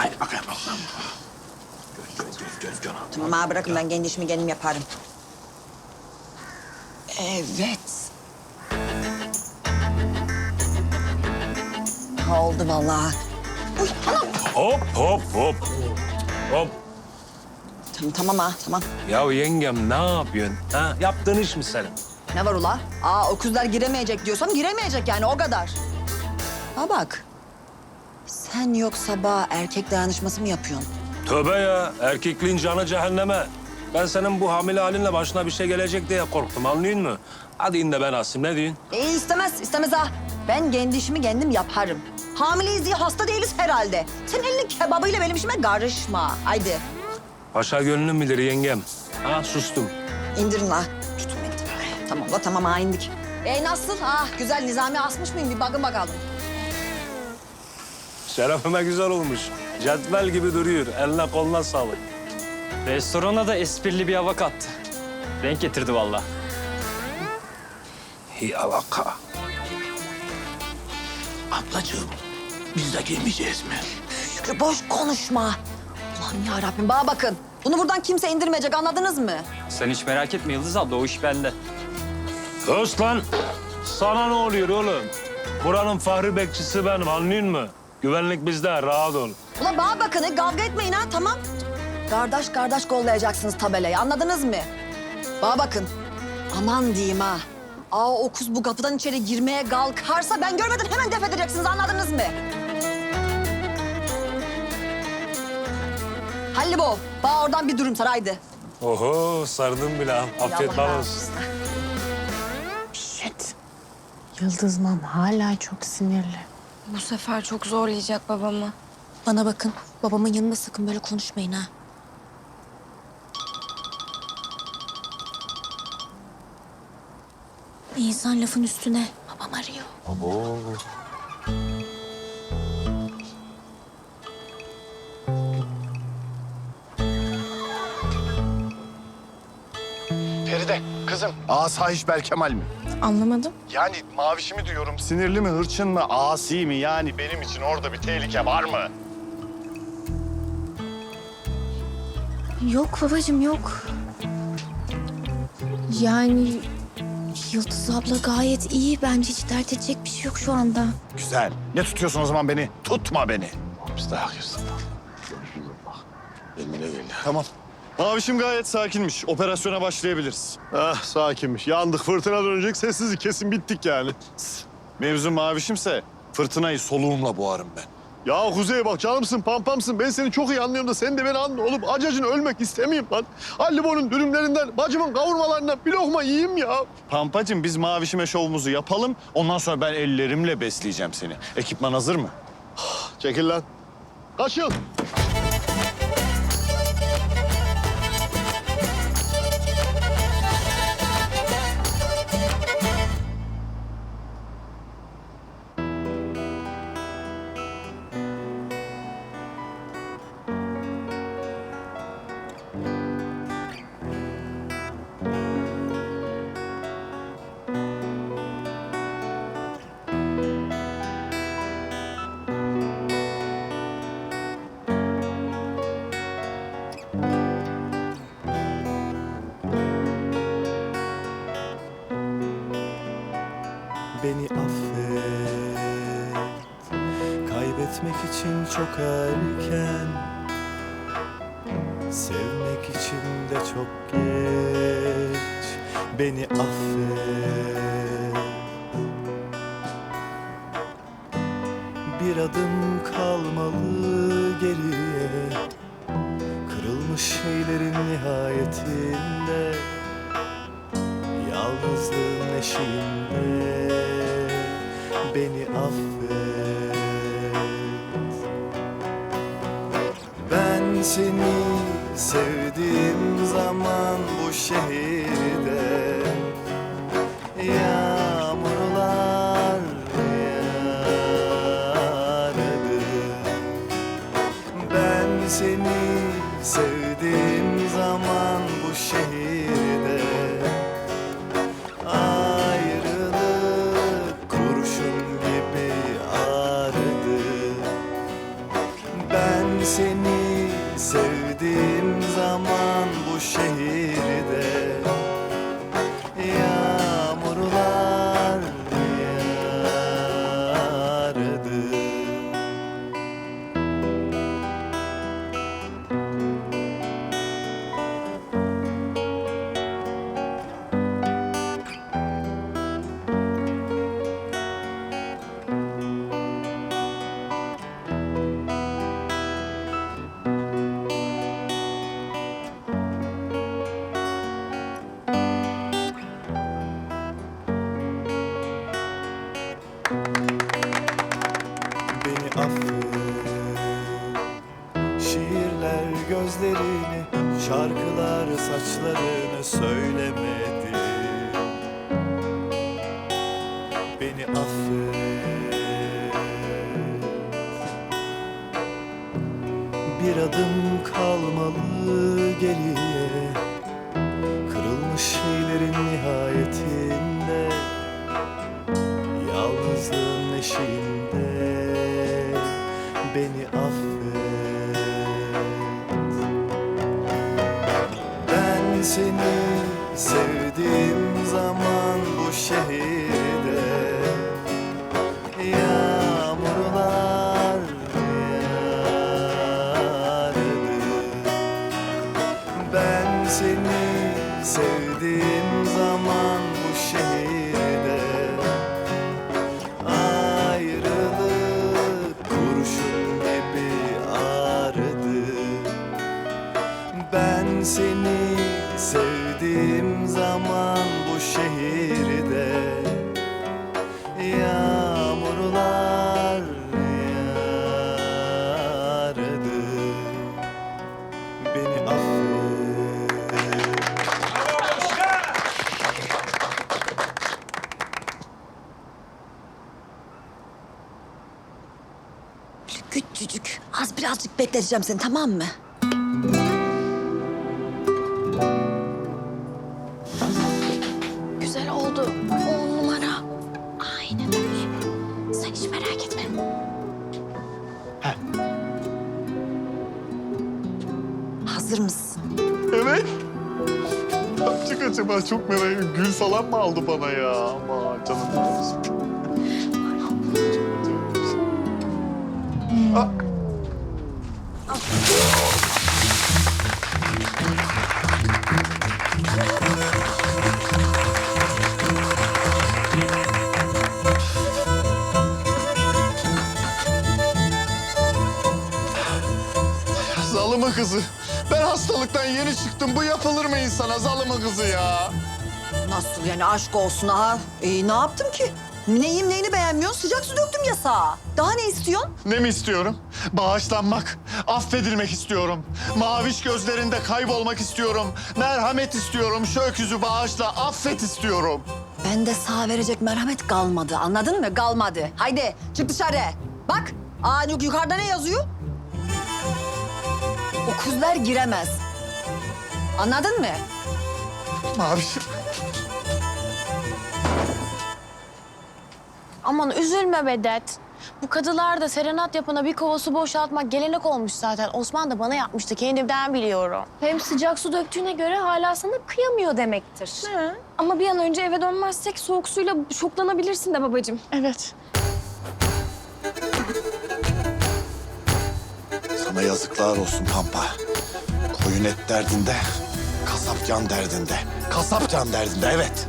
Haydi bakalım. Gel gel gel gel canım. Tamam abi bırakın ben kendi işimi kendim yaparım. Evet. Ha, oldu vallahi. Uy anam. Hop hop hop. Hop. Tamam tamam ha tamam. Ya yengem ne yapıyorsun? Ha? Yaptığın iş mi senin? Ne var ula? Aa o kızlar giremeyecek diyorsam giremeyecek yani o kadar. Ha bak. Sen yok sabah erkek dayanışması mı yapıyorsun? Tövbe ya. Erkekliğin canı cehenneme. Ben senin bu hamile halinle başına bir şey gelecek diye korktum anlıyor musun? Hadi in de ben asayım ne diyorsun? E, istemez, istemez ha. Ben kendi işimi kendim yaparım. Hamileyiz diye hasta değiliz herhalde. Sen elinin kebabıyla benim işime karışma. Haydi Paşa gönlüm bilir yengem. Ha sustum. indirin la. Tutun beni. Tamam la tamam ha indik. E nasıl? Ah güzel Nizami asmış mıyım? Bir bakın bakalım. Şerefime güzel olmuş. Cetvel gibi duruyor. Eline koluna sağlık. Restorana da esprili bir hava kattı. Renk getirdi vallahi. İyi alaka. Ablacığım biz de girmeyeceğiz mi? Şükrü boş konuşma. Allah'ım ya Rabbim bana bakın. Bunu buradan kimse indirmeyecek anladınız mı? Sen hiç merak etme Yıldız abla o iş bende. Öz lan. Sana ne oluyor oğlum? Buranın fahri bekçisi benim anlıyor musun? Güvenlik bizde rahat ol. Ulan bana bakın e, kavga etmeyin ha tamam. Kardeş kardeş kollayacaksınız tabelayı anladınız mı? Bana bakın. Aman diyeyim ha. Aa o kız bu kapıdan içeri girmeye kalkarsa ben görmeden hemen def edeceksiniz anladınız mı? Hallibo, bana oradan bir durum saraydı. Oho sardım bile. ha. Afiyet bal olsun. Shit. Yıldız mam hala çok sinirli. Bu sefer çok zorlayacak babamı. Bana bakın. Babamın yanında sakın böyle konuşmayın ha. İnsan lafın üstüne. Babam arıyor. Feride, Asayiş Berkemal mi? Anlamadım. Yani mavişi mi diyorum, sinirli mi, hırçın mı, asi mi? Yani benim için orada bir tehlike var mı? Yok babacığım yok. Yani Yıldız abla gayet iyi. Bence hiç dert edecek bir şey yok şu anda. Güzel. Ne tutuyorsun o zaman beni? Tutma beni. Müstahakırsın. Kendine gel. Tamam. Mavişim gayet sakinmiş. Operasyona başlayabiliriz. Ah sakinmiş. Yandık fırtına dönecek sessizlik kesin bittik yani. Mevzu mavişimse fırtınayı soluğumla boğarım ben. Ya Kuzey bak canımsın pampamsın. Ben seni çok iyi anlıyorum da sen de beni anla oğlum. Acacın ölmek istemiyorum lan. Hallibo'nun dürümlerinden, bacımın kavurmalarından bir lokma yiyeyim ya. Pampacığım biz mavişime şovumuzu yapalım. Ondan sonra ben ellerimle besleyeceğim seni. Ekipman hazır mı? Çekil lan. Kaç yıl? Beni affet. Kaybetmek için çok erken Sevmek için de çok geç. Beni affet. Bir adım kalmalı geriye. Kırılmış şeylerin nihayetinde Yalnızlığın eşiğinde beni affet. Ben seni sevdiğim zaman bu şehirde Yağmurlar yağardı. Ben seni sevdiğim zaman bu şehirde zaman bu şehirde Affet Şiirler gözlerini Şarkılar saçlarını söylemedi. Beni affet. Bir adım kalmalı geriye. Kırılmış şeylerin nihayetinde affet. Ben seni sevdiğim zaman bu şehirde Yağmurlar yağardı Ben seni sevdiğim seni sevdiğim zaman bu şehirde Yağmurlar yağardı Beni affet Küçücük. Az birazcık bekleteceğim seni tamam mı? Hazır mısın? Evet. Ne yapacak acaba? Çok merak ediyorum. Gül falan mı aldı bana ya? Ama canım benim. Zalıma kızı. Ben hastalıktan yeni çıktım. Bu yapılır mı insana zalıma kızı ya? Nasıl yani aşk olsun ha? Ee, ne yaptım ki? Neyim neyini beğenmiyorsun? Sıcak su döktüm yasağa. Daha ne istiyorsun? Ne mi istiyorum? Bağışlanmak, affedilmek istiyorum. Maviş gözlerinde kaybolmak istiyorum. Merhamet istiyorum. Şu öküzü bağışla, affet istiyorum. Ben de sağ verecek merhamet kalmadı. Anladın mı? Kalmadı. Haydi çık dışarı. Bak. Aa yuk- yukarıda ne yazıyor? Okuzlar giremez. Anladın mı? Mavişim. Aman üzülme Bedet. Bu kadılar da serenat yapana bir kova su boşaltmak gelenek olmuş zaten. Osman da bana yapmıştı kendimden biliyorum. Hem sıcak su döktüğüne göre hala sana kıyamıyor demektir. Ama bir an önce eve dönmezsek soğuk suyla şoklanabilirsin de babacığım. Evet. Sana yazıklar olsun Pampa. Koyun et derdinde, kasap can derdinde. Kasap can derdinde evet.